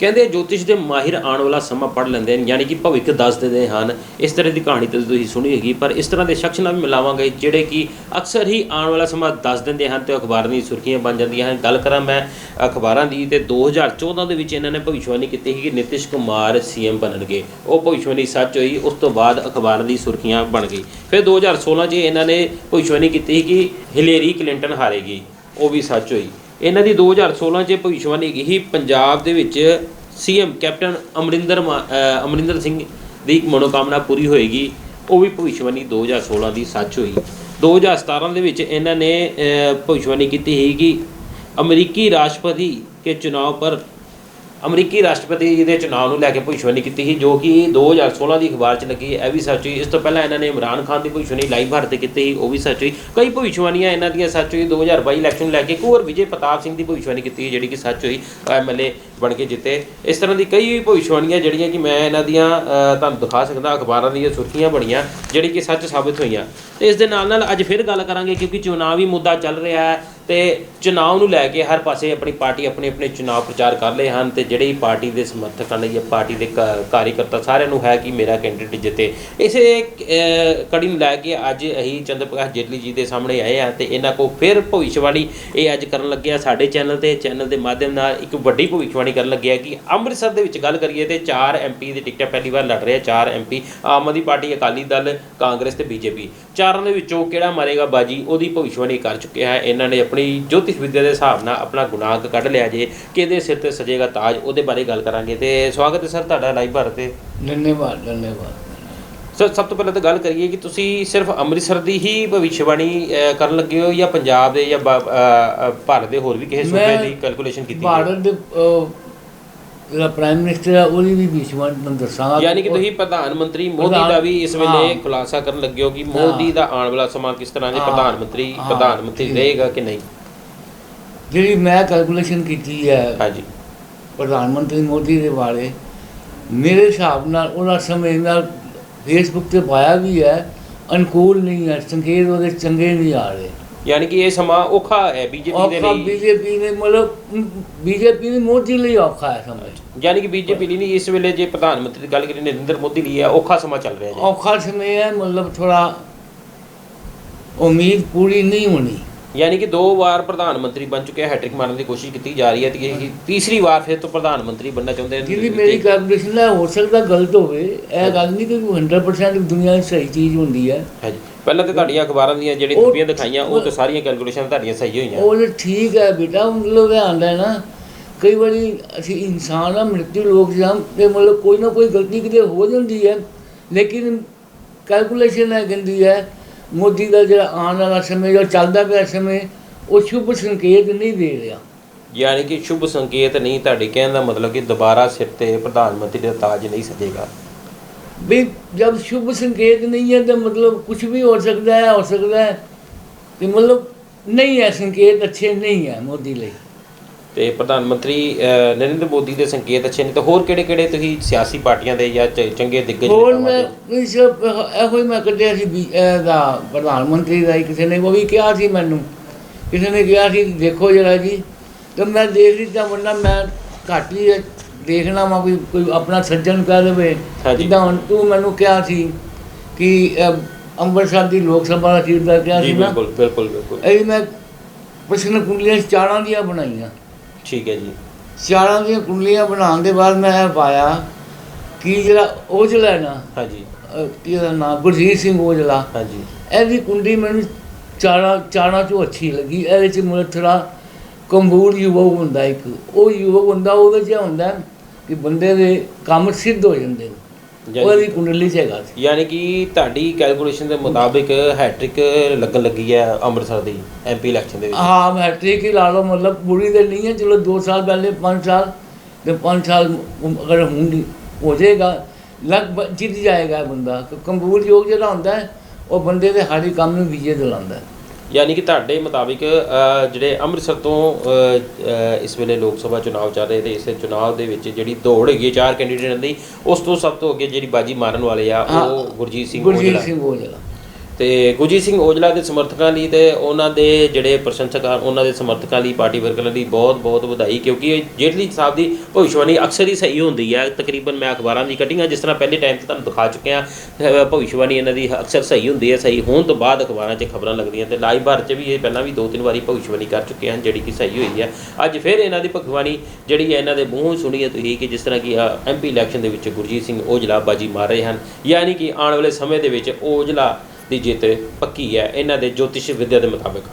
ਕਹਿੰਦੇ ਜੋਤਿਸ਼ ਦੇ ਮਾਹਿਰ ਆਉਣ ਵਾਲਾ ਸਮਾਂ ਪੜ ਲੈਂਦੇ ਹਨ, ਯਾਨੀ ਕਿ ਭਵਿੱਖ ਦੱਸ ਦਿੰਦੇ ਹਨ। ਇਸ ਤਰ੍ਹਾਂ ਦੀ ਕਹਾਣੀ ਤਾਂ ਤੁਸੀਂ ਸੁਣੀ ਹੈਗੀ ਪਰ ਇਸ ਤਰ੍ਹਾਂ ਦੇ ਸ਼ਖਸ ਨਾਲ ਵੀ ਮਿਲਾਵਾਂਗੇ, ਜਿਹੜੇ ਕਿ ਅਕਸਰ ਹੀ ਆਉਣ ਵਾਲਾ ਸਮਾਂ ਦੱਸ ਦਿੰਦੇ ਹਨ ਤੇ ਅਖਬਾਰਾਂ ਦੀਆਂ ਸੁਰਖੀਆਂ ਬਣ ਜਾਂਦੀਆਂ ਹਨ। ਗੱਲ ਕਰਾਂ ਮੈਂ ਅਖਬਾਰਾਂ ਦੀ ਤੇ 2014 ਦੇ ਵਿੱਚ ਇਹਨਾਂ ਨੇ ਭਵਿੱਖਬਾਣੀ ਕੀਤੀ ਸੀ ਕਿ ਨਿਤਿਸ਼ ਕੁਮਾਰ ਸੀਐਮ ਬਣਨਗੇ। ਉਹ ਭਵਿੱਖਬਾਣੀ ਸੱਚ ਹੋਈ, ਉਸ ਤੋਂ ਬਾਅਦ ਅਖਬਾਰਾਂ ਦੀ ਸੁਰਖੀਆਂ ਬਣ ਗਈ। ਫਿਰ 2016 'ਚ ਇਹਨਾਂ ਨੇ ਭਵਿੱਖਬਾਣੀ ਕੀਤੀ ਸੀ ਕਿ ਹਿਲੇਰੀ ਕਲਿੰਟਨ ਹਾਰੇਗੀ। ਉਹ ਵੀ ਸੱਚ ਹੋਈ। ਇਹਨਾਂ ਦੀ 2016 'ਚ ਭਵਿੱਖਬਾਣੀ ਹੈਗੀ ਸੀ। ਪੰਜਾਬ ਦੇ ਵਿੱਚ ਸੀਐਮ ਕੈਪਟਨ ਅਮਰਿੰਦਰ ਮਾ- ਅਮਰਿੰਦਰ ਸਿੰਘ ਦੀ ਮਨੋਕਾਮਨਾ ਪੂਰੀ ਹੋਏਗੀ। ਉਹ ਵੀ ਭਵਿੱਖਬਾਣੀ 2016 ਦੀ ਸੱਚ ਹੋਈ। 2017 ਦੇ ਵਿੱਚ ਇਹਨਾਂ ਨੇ ਭਵਿੱਖਬਾਣੀ ਕੀਤੀ ਸੀ ਕਿ ਅਮਰੀਕੀ ਰਾਸ਼ਟਰਪਤੀ ਕੇ ਚੁਣਾਵ ਪਰ ਅਮਰੀਕੀ ਰਾਸ਼ਟਰਪਤੀ ਜੀ ਦੇ ਚੁਣਾਵ ਨੂੰ ਲੈ ਕੇ ਭਵਿੱਖਬਾਣੀ ਕੀਤੀ ਸੀ, ਜੋ ਕਿ 2016 ਦੀ ਅਖਬਾਰ 'ਚ ਲੱਗੀ ਇਹ ਵੀ ਸੱਚ ਹੋਈ। ਇਸ ਤੋਂ ਪਹਿਲਾਂ ਇਹਨਾਂ ਨੇ ਇਮਰਾਨ ਖਾਨ ਦੀ ਭਵਿੱਖਬਾਣੀ ਲਾਈਵ ਭਾਰਤ ਤੇ ਕੀਤੀ ਸੀ, ਉਹ ਵੀ ਸੱਚ ਹੋਈ। ਕਈ ਭਵਿੱਖਬਾਣੀਆਂ ਇਹਨਾਂ ਦੀਆਂ ਸੱਚ ਹੋਈ। 2022 ਇਲੈਕਸ਼ਨ ਨੂੰ ਲੈ ਕੇ ਇੱਕ ਹੋਰ ਵਿਜੇ ਪ੍ਰਤਾਪ ਸਿੰਘ ਦੀ ਭਵਿੱਖਬਾਣੀ ਕੀਤੀ ਸੀ, ਜਿਹੜੀ ਕਿ ਸੱਚ ਹੋਈ। ਐਮਐਲਏ ਬਣ ਕੇ ਜਿੱਤੇ। ਇਸ ਤਰ੍ਹਾਂ ਦੀ ਕਈ ਭਵਿੱਖਬਾਣੀਆਂ ਜਿਹੜੀਆਂ ਕਿ ਮੈਂ ਇਹਨਾਂ ਦੀਆਂ ਤੁਹਾਨੂੰ ਦਿਖਾ ਸਕਦਾ, ਅਖਬਾਰਾਂ ਦੀਆਂ ਸੁਰਖੀਆਂ ਬਣੀਆਂ, ਜਿਹੜੀ ਕਿ ਸੱਚ ਸਾਬਿਤ ਹੋਈਆਂ। ਤੇ ਇਸ ਦੇ ਨਾਲ ਨਾਲ ਅੱਜ ਫਿਰ ਗੱਲ ਕਰਾਂਗੇ, ਕਿਉਂਕਿ ਚੁਣਾਵੀ ਮੁੱਦਾ ਚੱਲ ਰਿਹਾ ਹੈ। ਤੇ ਚੁਣਾਵ ਨੂੰ ਲੈ ਕੇ ਹਰ ਪਾਸੇ ਆਪਣੀ ਪਾਰਟੀ ਆਪਣੇ ਆਪਣੇ ਚੁਣਾਵ ਪ੍ਰਚਾਰ ਕਰ ਰਹੇ ਹਨ ਤੇ ਜਿਹੜੇ ਪਾਰਟੀ ਦੇ ਸਮਰਥਕ ਹਨ ਜਾਂ ਪਾਰਟੀ ਦੇ ਕਾ- ਕਾਰਜਕਰਤਾ ਸਾਰਿਆਂ ਨੂੰ ਹੈ ਕਿ ਮੇਰਾ ਕੈਂਡੀਡੇਟ ਜਿੱਤੇ। ਇਸੇ ਕੜੀ ਨੂੰ ਲੈ ਕੇ ਅੱਜ ਅਸੀਂ ਚੰਦਰ ਪ੍ਰਕਾਸ਼ ਜੇਟਲੀ ਜੀ ਦੇ ਸਾਹਮਣੇ ਆਏ ਆ ਤੇ ਇਹਨਾਂ ਕੋ ਫਿਰ ਭਵਿੱਖਬਾਣੀ ਇਹ ਅੱਜ ਕਰਨ ਲੱਗਿਆ ਸਾਡੇ ਚੈਨਲ ਤੇ। ਚੈਨਲ ਦੇ ਮਾਧਿਅਮ ਨਾਲ ਇੱਕ ਵੱਡੀ ਭਵਿੱਖਬਾਣੀ ਕਰਨ ਲੱਗੇ ਆ ਕਿ ਅੰਮ੍ਰਿਤਸਰ ਦੇ ਵਿੱਚ ਗੱਲ ਕਰੀਏ ਤੇ 4 ਐਮਪੀ ਦੀ ਟਿਕਟਾਂ ਪਹਿਲੀ ਵਾਰ ਲੜ ਰਹੇ ਆ। 4 ਐਮਪੀ ਆਮ ਆਦਮੀ ਪਾਰਟੀ, ਅਕਾਲੀ ਦਲ, ਕਾਂਗਰਸ ਤੇ ਬੀਜੇਪੀ ਚਾਰਾਂ ਦੇ ਵਿੱਚੋਂ ਕਿਹੜਾ ਮਾਰੇਗਾ ਬਾਜੀ? ਉਹਦੀ ਭਵਿੱਖਬਾਣੀ ਕਰ ਚੁੱਕਿਆ ਹੈ ਇਹਨਾਂ ਨੇ ਆਪਣੀ ਜੋਤਿਸ਼ ਵਿਦਿਆ ਦੇ ਹਿਸਾਬ ਨਾਲ ਆਪਣਾ ਗੁਨਾਹ ਕੱਢ ਲਿਆ ਜੇ ਕਿਹਦੇ ਸਿਰ ਤੇ ਸਜੇਗਾ ਤਾਜ ਉਹਦੇ ਬਾਰੇ ਗੱਲ ਕਰਾਂਗੇ। ਤੇ ਸਵਾਗਤ ਹੈ ਸਰ ਤੁਹਾਡਾ ਲਾਈਵ ਭਾਰਤ ਤੇ। ਧੰਨਵਾਦ ਧੰਨਵਾਦ। ਸਰ ਸਭ ਤੋਂ ਪਹਿਲਾਂ ਤਾਂ ਗੱਲ ਕਰੀਏ ਕਿ ਤੁਸੀਂ ਸਿਰਫ ਅੰਮ੍ਰਿਤਸਰ ਦੀ ਹੀ ਭਵਿੱਖਬਾਣੀ ਕਰਨ ਲੱਗੇ ਹੋ ਜਾਂ ਪੰਜਾਬ ਦੇ ਜਾਂ ਭਾਰਤ ਦੇ ਹੋਰ ਵੀ ਕਿਸੇ ਸੂਬੇ ਦੀ ਕੈਲਕੂਲੇਸ਼ਨ ਕੀਤੀ ਹੈ ਭਾਰਤ ਦੇ ਜਿਹੜਾ ਪ੍ਰਾਈਮ ਮਿਨਿਸਟਰ ਹੈ ਉਹਦੀ ਵੀ ਵਿਸ਼ਵਾਸ ਤੁਹਾਨੂੰ ਦੱਸਾਂਗਾ ਯਾਨੀ ਕਿ ਤੁਸੀਂ ਪ੍ਰਧਾਨ ਮੰਤਰੀ ਮੋਦੀ ਦਾ ਵੀ ਇਸ ਵੇਲੇ। ਖੁਲਾਸਾ ਕਰਨ ਲੱਗੇ ਹੋ ਕਿ ਮੋਦੀ ਦਾ ਆਉਣ ਵਾਲਾ ਸਮਾਂ ਕਿਸ ਤਰ੍ਹਾਂ ਦੇ। ਪ੍ਰਧਾਨ ਮੰਤਰੀ। ਪ੍ਰਧਾਨ ਮੰਤਰੀ ਰਹੇਗਾ ਕਿ ਨਹੀਂ ਜਿਹੜੀ ਮੈਂ ਕੈਲਕੂਲੇਸ਼ਨ ਕੀਤੀ ਹੈ ਹਾਂਜੀ ਪ੍ਰਧਾਨ ਮੰਤਰੀ ਮੋਦੀ ਦੇ ਬਾਰੇ ਮੇਰੇ ਹਿਸਾਬ ਨਾਲ ਉਹਦਾ ਸਮੇਂ ਨਾਲ ਫੇਸਬੁੱਕ ਤੇ ਪਾਇਆ ਵੀ ਹੈ ਅਨੁਕੂਲ ਨਹੀਂ ਹੈ ਸੰਕੇਤ ਉਹਦੇ ਚੰਗੇ ਨਹੀਂ ਆ ਰਹੇ ਯਾਨੀ ਕਿ ਇਹ ਸਮਾਂ ਔਖਾ ਹੈ ਬੀਜੇਪੀ ਦੇ ਔਖਾ ਲਈ। ਬੀਜੇਪੀ ਨੇ ਮਤਲਬ ਬੀਜੇਪੀ ਨੇ ਮੋਦੀ ਲਈ ਔਖਾ ਹੈ ਸਮੇਂ। ਯਾਨੀ ਕਿ ਬੀਜੇਪੀ ਲਈ ਨਹੀਂ ਇਸ ਵੇਲੇ ਜੇ ਪ੍ਰਧਾਨ ਮੰਤਰੀ ਦੀ ਗੱਲ ਕਰੀਏ ਨਰਿੰਦਰ ਮੋਦੀ ਲਈ ਹੈ ਔਖਾ ਸਮਾਂ ਚੱਲ ਰਿਹਾ ਜੀ ਔਖਾ ਸਮੇਂ ਹੈ ਮਤਲਬ ਥੋੜਾ ਉਮੀਦ ਪੂਰੀ ਨਹੀਂ ਹੋਣੀ। ਯਾਨੀ ਕਿ ਦੋ ਵਾਰ ਪ੍ਰਧਾਨ ਮੰਤਰੀ ਬਣ ਚੁੱਕੇ ਹੈਟ੍ਰਿਕ ਮਾਰਨ ਦੀ ਕੋਸ਼ਿਸ਼ ਕੀਤੀ ਜਾ ਰਹੀ ਹੈ ਤੇ ਤੀਸਰੀ ਵਾਰ ਫਿਰ ਤੋਂ ਪ੍ਰਧਾਨ ਮੰਤਰੀ ਬਣਨਾ ਚਾਹੁੰਦੇ ਨੇ ਜਿਹਦੀ ਮੇਰੀ ਕੈਲਕੂਲੇਸ਼ਨ ਹੈ ਹੋ ਸਕਦਾ ਗਲਤ ਹੋਵੇ ਇਹ ਗੱਲ ਨਹੀਂ ਕਿ 100% ਦੁਨੀਆ 'ਚ ਸਹੀ ਚੀਜ਼ ਹੁੰਦੀ ਹੈ। ਹਾਂਜੀ। ਪਹਿਲਾਂ ਤੇ ਤੁਹਾਡੀਆਂ ਅਖਬਾਰਾਂ ਦੀਆਂ ਜਿਹੜੀ ਖੂਬੀਆਂ ਦਿਖਾਈਆਂ ਉਹ ਤਾਂ ਸਾਰੀਆਂ ਕੈਲਕੂਲੇਸ਼ਨ ਤੁਹਾਡੀਆਂ ਸਹੀ ਹੋਈਆਂ। ਉਹ ਠੀਕ ਹੈ ਬੇਟਾ ਮਤਲਬ ਇਹ ਆਂਦਾ ਹੈ ਨਾ ਕਈ ਵਾਰੀ ਅਸੀਂ ਇਨਸਾਨ ਆ ਮ੍ਰਿਤੂ ਲੋਕ ਜਾਂ ਤੇ ਮਤਲਬ ਕੋਈ ਨਾ ਕੋਈ ਗਲਤੀ ਕਿਤੇ ਹੋ ਜਾਂਦੀ ਹੈ ਲੇਕਿਨ ਕੈਲਕੂਲੇਸ਼ਨ ਹੈ ਕਹਿੰਦੀ ਹੈ ਮੋਦੀ ਦਾ ਜਿਹੜਾ ਆਉਣ ਵਾਲਾ ਸਮੇਂ ਜੋ ਚੱਲਦਾ ਪਿਆ ਸਮੇਂ ਉਹ ਸ਼ੁਭ ਸੰਕੇਤ ਨਹੀਂ ਦੇ ਰਿਹਾ। ਯਾਨੀ ਕਿ ਸ਼ੁਭ ਸੰਕੇਤ ਨਹੀਂ ਤੁਹਾਡੇ ਕਹਿਣ ਦਾ ਮਤਲਬ ਕਿ ਦੁਬਾਰਾ ਸਿਰ ਤੇ ਪ੍ਰਧਾਨ ਮੰਤਰੀ ਦਾ ਤਾਜ ਨਹੀਂ ਸਜੇਗਾ। ਵੀ ਜਦ ਸ਼ੁਭ ਸੰਕੇਤ ਨਹੀਂ ਹੈ ਤਾਂ ਮਤਲਬ ਕੁਝ ਵੀ ਹੋ ਸਕਦਾ ਹੈ ਹੋ ਸਕਦਾ ਹੈ ਕਿ ਮਤਲਬ ਨਹੀਂ ਹੈ ਸੰਕੇਤ ਅੱਛੇ ਨਹੀਂ ਹੈ ਮੋਦੀ ਲਈ। ਤੇ ਪ੍ਰਧਾਨ ਮੰਤਰੀ ਨਰਿੰਦਰ ਮੋਦੀ ਦੇ ਸੰਕੇਤ ਅੱਛੇ ਨੇ ਤੇ ਹੋਰ ਕਿਹੜੇ ਕਿਹੜੇ ਤੁਸੀਂ ਸਿਆਸੀ ਪਾਰਟੀਆਂ ਦੇ ਜਾਂ ਚ- ਚੰਗੇ ਦਿੱਗਜ ਹੋਰ ਨੇਤਾਵਾਂ ਮੈਂ ਦੇ? ਇਸ ਇਹੋ ਹੀ ਮੈਂ ਕੱਢਿਆ ਸੀ ਵੀ ਇਹਦਾ ਪ੍ਰਧਾਨ ਮੰਤਰੀ ਦਾ ਹੀ ਕਿਸੇ ਨੇ ਉਹ ਵੀ ਕਿਹਾ ਸੀ ਮੈਨੂੰ। ਕਿਸੇ ਨੇ ਕਿਹਾ ਸੀ ਦੇਖੋ ਜਰਾ ਜੀ ਤੇ ਮੈਂ ਦੇਖ ਲਿੱਤਾ ਵਰਨਾ ਮੈਂ ਘੱਟ ਹੀ ਦੇਖਣਾ ਵਾ ਕੋਈ ਕੋਈ ਆਪਣਾ ਸੱਜਣ ਕਹਿ ਦੇਵੇ। ਹਾਂਜੀ। ਜਿੱਦਾਂ ਹੁਣ ਤੂੰ ਮੈਨੂੰ ਕਿਹਾ ਸੀ ਕਿ ਅਹ, ਅੰਮ੍ਰਿਤਸਰ ਦੀ ਲੋਕ ਸਭਾ ਦਾ ਸੀਟ ਦਾ ਕਿਹਾ ਜੀ ਸੀ ਨਾ। ਬਿਲਕੁਲ ਬਿਲਕੁਲ ਬਿਲਕੁਲ। ਇਹ ਮੈਂ ਪ੍ਰਸ਼ਨ ਕੁੰਡਲੀਆਂ ਚਾਰਾਂ ਦੀਆਂ ਬਣਾਈਆਂ। ਠੀਕ ਹੈ ਜੀ। ਚਾਰਾਂ ਦੀਆਂ ਕੁੰਡਲੀਆਂ ਬਣਾਉਣ ਦੇ ਬਾਅਦ ਮੈਂ ਇਹ ਪਾਇਆ ਕਿ ਜਿਹੜਾ ਔਜਲਾ ਹੈ ਨਾ ਹਾਂਜੀ। ਇਹਦਾ ਨਾਮ ਗੁਰਜੀਤ ਸਿੰਘ ਔਜਲਾ। ਹਾਂਜੀ। ਇਹਦੀ ਕੁੰਡੀ ਮੈਨੂੰ ਚਾਰਾਂ ਚਾਰਾਂ ਚੋਂ ਅੱਛੀ ਲੱਗੀ। ਇਹਦੇ ਚ ਮੈਨੂੰ ਥੋੜਾ ਕੰਬੂਲ ਯੁਵਕ ਹੁੰਦਾ ਇੱਕ। ਉਹ ਯੁਵਕ ਹੁੰਦਾ ਉਹਦੇ ਚ ਹੁੰਦਾ ਕਿ ਬੰਦੇ ਦੇ ਕੰਮ ਸਿੱਧ ਹੋ ਜਾਂਦੇ ਨੇ। ਯਾਨੀ- ਉਹਦੀ ਕੁੰਡਲੀ ਚ ਹੈਗਾ ਸੀ। ਯਾਨੀ ਕਿ ਤੁਹਾਡੀ ਕੈਲਕੂਲੇਸ਼ਨ ਦੇ ਮੁਤਾਬਿਕ ਹੈਟ੍ਰਿਕ ਲੱਗਣ ਲੱਗੀ ਹੈ ਅੰਮ੍ਰਿਤਸਰ ਦੀ ਐਮਪੀ ਇਲੈਕਸ਼ਨ ਦੇ ਵਿੱਚ। ਹਾਂ ਮੈਟ੍ਰਿਕ ਹੀ ਲਾ ਲਓ ਮਤਲਬ ਬੁਰੀ ਤੇ ਨਹੀਂ ਹੈ ਚਲੋ 2 ਸਾਲ ਪਹਿਲੇ 5 ਸਾਲ ਤੇ 5 ਸਾਲ ਅਗਰ ਹੁਣ ਹੋ ਜਾਏਗਾ ਲਗਭਗ ਜਿੱਤ ਜਾਏਗਾ ਇਹ ਬੰਦਾ। ਕੰਬੂਲ ਯੋਗ ਜਿਹੜਾ ਹੁੰਦਾ ਹੈ ਉਹ ਬੰਦੇ ਦੇ ਹਰ ਇੱਕ ਕੰਮ ਨੂੰ ਵਿਜੇ ਦਿਲਾਉਂਦਾ ਹੈ। ਯਾਨੀ ਕਿ ਤੁਹਾਡੇ ਮੁਤਾਬਿਕ ਜਿਹੜੇ ਅੰਮ੍ਰਿਤਸਰ ਤੋਂ ਇਸ ਵੇਲੇ ਲੋਕ ਸਭਾ ਚੁਣਾਵ ਚੱਲ ਰਹੇ ਤੇ ਇਸ ਚੁਣਾਵ ਦੇ ਵਿੱਚ ਜਿਹੜੀ ਦੌੜ ਹੈਗੀ ਚਾਰ ਕੈਂਡੀਡੇਟਾਂ ਦੀ ਉਸ ਤੋਂ ਸਭ ਤੋਂ ਅੱਗੇ ਜਿਹੜੀ ਬਾਜੀ ਮਾਰਨ ਵਾਲੇ ਆ ਉਹ ਗੁਰਜੀਤ ਸਿੰਘ ਗੁਰਜੀਤ ਸਿੰਘ ਔਜਲਾ ਤੇ ਗੁਰਜੀਤ ਸਿੰਘ ਔਜਲਾ ਦੇ ਸਮਰਥਕਾਂ ਲਈ ਤੇ ਉਹਨਾਂ ਦੇ ਜਿਹੜੇ ਪ੍ਰਸ਼ੰਸਕ ਹਨ, ਉਹਨਾਂ ਦੇ ਸਮਰਥਕਾਂ ਲਈ ਪਾਰਟੀ ਵਰਕਰਾਂ ਲਈ ਬਹੁਤ ਬਹੁਤ ਵਧਾਈ, ਕਿਉਂਕਿ ਇਹ ਜੇਟਲੀ ਸਾਹਿਬ ਦੀ ਭਵਿੱਖਬਾਣੀ ਅਕਸਰ ਹੀ ਸਹੀ ਹੁੰਦੀ ਹੈ। ਤਕਰੀਬਨ ਮੈਂ ਅਖਬਾਰਾਂ ਦੀ ਕਟਿੰਗਾਂ ਜਿਸ ਤਰ੍ਹਾਂ ਪਹਿਲੇ ਟਾਈਮ ਤੇ ਤੁਹਾਨੂੰ ਦਿਖਾ ਚੁੱਕਿਆ, ਅਹ ਭਵਿੱਖਬਾਣੀ ਇਹਨਾਂ ਦੀ ਅਕਸਰ ਸਹੀ ਹੁੰਦੀ ਹੈ, ਸਹੀ ਹੋਣ ਤੋਂ ਬਾਅਦ ਅਖਬਾਰਾਂ 'ਚ ਖਬਰਾਂ ਲੱਗਦੀਆਂ ਤੇ ਲਾਈਵ ਭਾਰਤ 'ਚ ਵੀ ਇਹ ਪਹਿਲਾਂ ਵੀ ਦੋ ਤਿੰਨ ਵਾਰੀ ਭਵਿੱਖਬਾਣੀ ਕਰ ਚੁੱਕੇ ਹਨ, ਜਿਹੜੀ ਕਿ ਸਹੀ ਹੋਈ ਹੈ। ਅੱਜ ਫਿਰ ਇਹਨਾਂ ਦੀ ਭਵਿੱਖਬਾਣੀ ਜਿਹੜੀ ਹੈ, ਇਹਨਾਂ ਦੇ ਮੂੰਹੋਂ ਸੁਣੀ ਹੈ ਤੁਸੀਂ ਕਿ ਜਿਸ ਤਰ੍ਹਾਂ ਕਿ ਐਮਪੀ ਇਲੈਕਸ਼ਨ ਦੇ ਵਿੱਚ ਗੁਰਜੀਤ ਸਿੰਘ ਔਜਲਾ ਬਾਜੀ ਮਾਰ ਰਹੇ ਹਨ। ਯਾਨੀ ਕਿ ਆਉਣ ਵਾਲੇ ਸਮੇਂ ਦੇ ਵਿੱਚ ਔਜਲਾ ਦੀ ਜਿੱਤ ਪੱਕੀ ਹੈ। ਇਹਨਾਂ ਦੇ ਜੋਤਿਸ਼ ਵਿੱਦਿਆ ਦੇ ਮੁਤਾਬਕ।